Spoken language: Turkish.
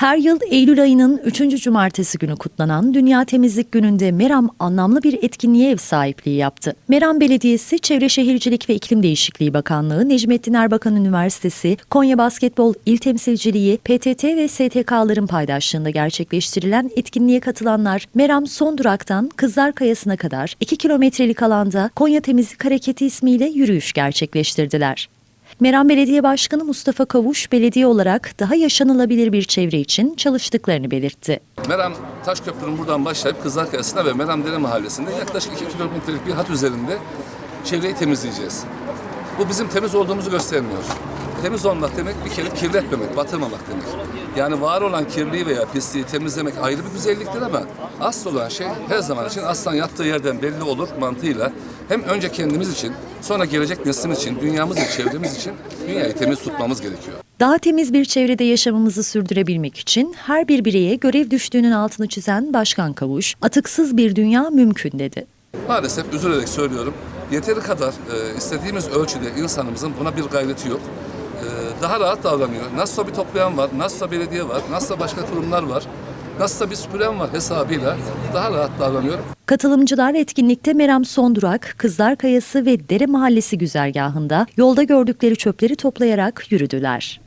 Her yıl Eylül ayının 3. cumartesi günü kutlanan Dünya Temizlik Günü'nde Meram anlamlı bir etkinliğe ev sahipliği yaptı. Meram Belediyesi, Çevre Şehircilik ve İklim Değişikliği Bakanlığı, Necmettin Erbakan Üniversitesi, Konya Basketbol İl Temsilciliği, PTT ve STK'ların paydaşlığında gerçekleştirilen etkinliğe katılanlar Meram son duraktan Kızlar Kayası'na kadar 2 kilometrelik alanda Konya Temizlik Hareketi ismiyle yürüyüş gerçekleştirdiler. Meram Belediye Başkanı Mustafa Kavuş, belediye olarak daha yaşanılabilir bir çevre için çalıştıklarını belirtti. Meram Taşköprü'nün buradan başlayıp Kızlarkayası'na ve Meram Dere Mahallesi'nde yaklaşık 2 kilometrelik bir hat üzerinde çevreyi temizleyeceğiz. Bu bizim temiz olduğumuzu göstermiyor. Temiz olmak demek bir kere kirletmemek, batırmamak demek. Yani var olan kirliliği veya pisliği temizlemek ayrı bir güzelliktir ama asıl olan şey her zaman için aslan yattığı yerden belli olur mantığıyla hem önce kendimiz için sonra gelecek neslimiz için, dünyamız ve çevremiz için dünyayı temiz tutmamız gerekiyor. Daha temiz bir çevrede yaşamımızı sürdürebilmek için her bir bireye görev düştüğünün altını çizen Başkan Kavuş, atıksız bir dünya mümkün dedi. Maalesef üzülerek söylüyorum. Yeteri kadar e, istediğimiz ölçüde insanımızın buna bir gayreti yok. E, daha rahat davranıyor. Nasılsa bir toplayan var, nasılsa belediye var, nasılsa başka kurumlar var, nasılsa bir süpüren var hesabıyla daha rahat davranıyor. Katılımcılar etkinlikte Meram Son Durak, Kızlar Kayası ve Dere Mahallesi güzergahında yolda gördükleri çöpleri toplayarak yürüdüler.